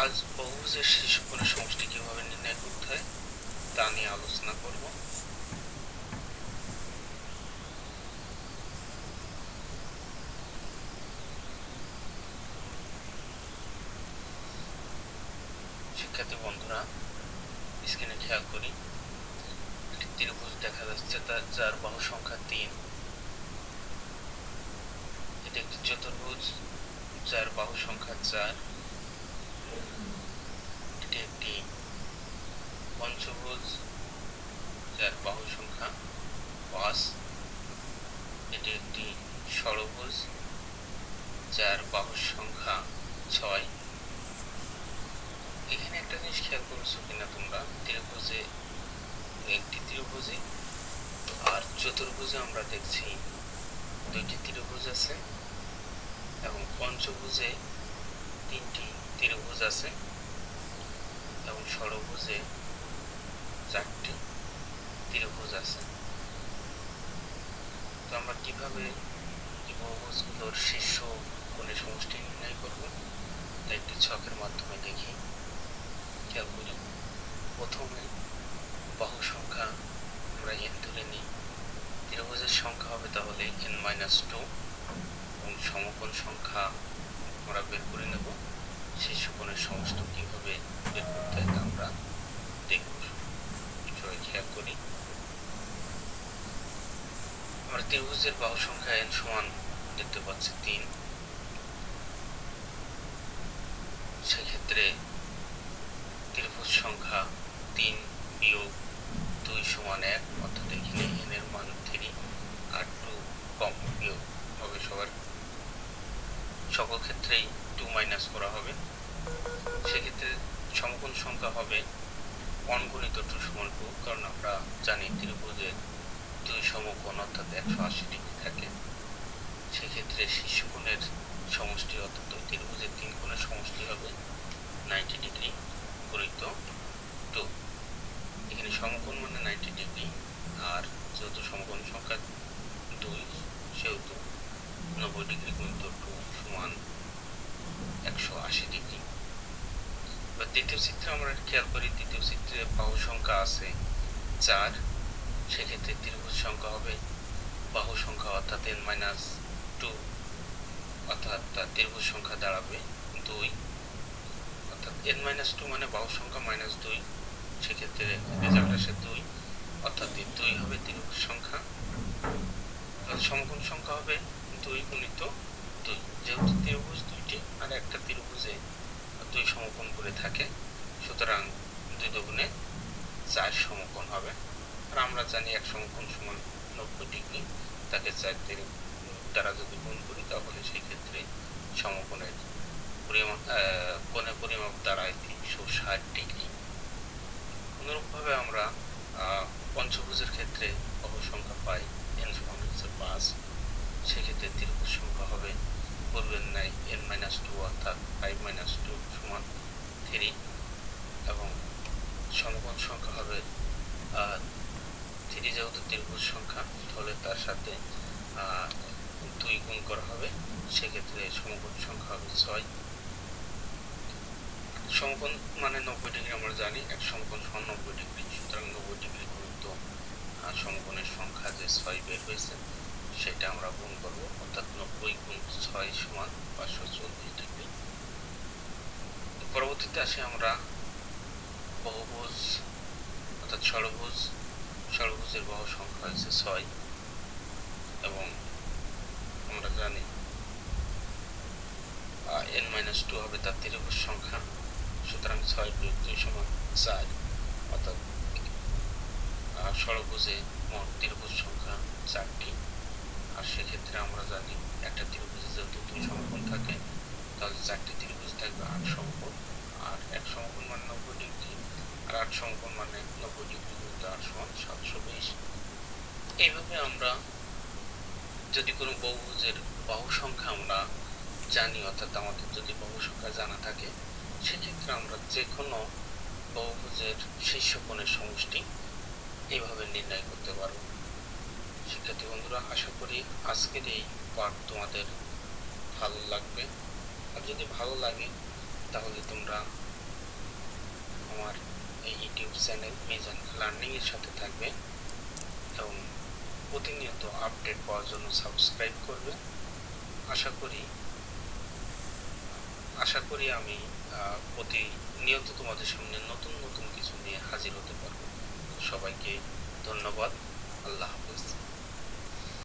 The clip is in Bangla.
আজ বহুভুজের শীর্ষ কোণের সমষ্টি কীভাবে নির্ণয় করতে হয়, তা নিয়ে আলোচনা করব। শিক্ষার্থী বন্ধুরা, স্ক্রিনে খেয়াল করি, একটি ত্রিভুজ দেখা যাচ্ছে, তার যার বাহু সংখ্যা তিন। এটি একটি চতুর্ভুজ যার বাহু সংখ্যা চার। এটি একটি পঞ্চভুজ, যার বাহু সংখ্যা পাঁচ। এটি একটি ষড়ভুজ, যার বাহুর সংখ্যা ছয়। এখানে একটা জিনিস খেয়াল করেছ কিনা তোমরা? ত্রিভুজে একটি ত্রিভুজে আর চতুর্ভুজে আমরা দেখছি দুইটি ত্রিভুজ আছে এবং পঞ্চভুজে তিনটি আছে। এবং ষড়ভুজে চারটি ত্রিভুজ আছে। তো আমরা কীভাবে এই বহুভুজগুলোর শীর্ষ কোণের সমষ্টি নির্ণয় করব? তা একটি ছকের মাধ্যমে দেখি। খেয়াল করি। প্রথমে বাহু সংখ্যা আমরা এন ধরে নিই। ত্রিভুজের সংখ্যা হবে তাহলে এন মাইনাস টু। এবং সমকোণ সংখ্যা আমরা বের করে নেব। শীর্ষকোণের সমষ্টি কীভাবে বের করতে হয় আমরা দেখব। সবাই খেয়াল করি। আমরা ত্রিভুজের বাহু সংখ্যা এন সমান দেখতে পাচ্ছি তিন। সেক্ষেত্রে ত্রিভুজ সংখ্যা তিন বিয়োগ দুই সমান এক, অর্থাৎ এখানে এন এর মান থ্রি আর টু কম বিয়োগ হবে সবার। সকল ক্ষেত্রেই টু মাইনাস করা হবে। সেক্ষেত্রে সমকোণ সংখ্যা হবে ওয়ান গুণিত টু সমান টু কারণ আমরা জানি ত্রিভুজের দুই সমকোণ, অর্থাৎ একশো আশি ডিগ্রি থাকে। সেক্ষেত্রে শীর্ষকোণের সমষ্টি, অর্থাৎ ত্রিভুজের তিন কোণের সমষ্টি হবে নাইনটি ডিগ্রি গুণিত টু এখানে সমকোণ মানে নাইনটি ডিগ্রি আর যেহেতু সমকোণ সংখ্যা দুই সেহেতু নব্বই ডিগ্রি গুণিত টু সমান একশো আশি ডিগ্রি এবার দ্বিতীয় চিত্রে আমরা খেয়াল করি, দ্বিতীয় চিত্রে বাহু সংখ্যা আছে চার, সেক্ষেত্রে ত্রিভুজ সংখ্যা হবে বাহু সংখ্যা অর্থাৎ এন মাইনাস টু অর্থাৎ তার ত্রিভুজ সংখ্যা দাঁড়াবে দুই, অর্থাৎ এন মাইনাস টু মানে বাহু সংখ্যা মাইনাস দুই, সেক্ষেত্রে রেজাল্ট আসে দুই, অর্থাৎ দুই হবে ত্রিভুজ সংখ্যা সমকোণ সংখ্যা হবে দুই গুণিত দুই, যেহেতু ত্রিভুজ দুইটি, আর একটা ত্রিভুজে দুই সমকোণ করে থাকে, সুতরাং দুই দুগুণে চার সমকোণ হবে। আর আমরা জানি এক সমকোণ সমান নব্বই ডিগ্রি, তাকে চার দ্বারা যদি গুণ করি, তাহলে সেই ক্ষেত্রে সমকোণের পরিমাপ কোণের পরিমাপ দাঁড়ায় তিনশো ষাট ডিগ্রি। অনুরূপভাবে আমরা পঞ্চভুজের ক্ষেত্রে অবসংখ্যা পাই এন সমান হচ্ছে পাঁচ সেক্ষেত্রে ত্রিভুজ সংখ্যা হবে পূর্বের ন্যায় এন মাইনাস টু অর্থাৎ ফাইভ মাইনাস টু সমান থ্রি এবং সমকোণ সংখ্যা হবে থ্রি যেহেতু ত্রিভুজ সংখ্যা তাহলে তার সাথে দুই গুণ করা হবে। সেক্ষেত্রে সমকোণ সংখ্যা হবে ছয়। সমকোণ মানে নব্বই ডিগ্রি আমরা জানি, এক সমকোণ সমান নব্বই ডিগ্রি। সুতরাং নব্বই ডিগ্রি গুরুত্ব সমকোণের সংখ্যা যে ছয় বের হয়েছে, সেটা আমরা গুণ করব। অর্থাৎ নব্বই গুণ ছয় সমান পাঁচশো চল্লিশ ডিগ্রি। পরবর্তীতে আসে আমরা বহুভুজ, অর্থাৎ ষড়ভুজ ষড়ভুজের বহু সংখ্যা হয়েছে ছয়। এবং আমরা জানি এন মাইনাস টু হবে তার ত্রিভুজ সংখ্যা। সুতরাং ছয় বিয়োগ দুই সমান চার। অর্থাৎ ষড়ভুজে মোট ত্রিভুজ সংখ্যা চারটি আর সেক্ষেত্রে আমরা জানি একটা ত্রিভুজে যেহেতু দুই সমকোণ থাকে তাহলে চারটি ত্রিভুজ থাকবে আট সমকোণ আর এক সমকোণ মানে নব্বই ডিগ্রি আট সমকোণ মানে নব্বই ডিগ্রি আট সমান সাতশো বিশ। এইভাবে আমরা যদি কোনো বহুভুজের বাহু সংখ্যা আমরা জানি, অর্থাৎ আমাদের যদি বাহু সংখ্যা জানা থাকে, সেক্ষেত্রে আমরা যে কোনো বহুভুজের শীর্ষকোণের সমষ্টি এইভাবে নির্ণয় করতে পারব। শিক্ষার্থী বন্ধুরা, আশা করি আজকের এই পাঠ তোমাদের ভালো লাগবে। আর যদি ভালো লাগে, তাহলে তোমরা আমার এই ইউটিউব চ্যানেল মিজান লার্নিংয়ের সাথে থাকবে। এবং প্রতিনিয়ত আপডেট পাওয়ার জন্য সাবস্ক্রাইব করবে। আশা করি আশা করি আমি প্রতিনিয়ত তোমাদের সামনে নতুন নতুন কিছু নিয়ে হাজির হতে পারব। সবাইকে ধন্যবাদ। আল্লাহ হাফিজ।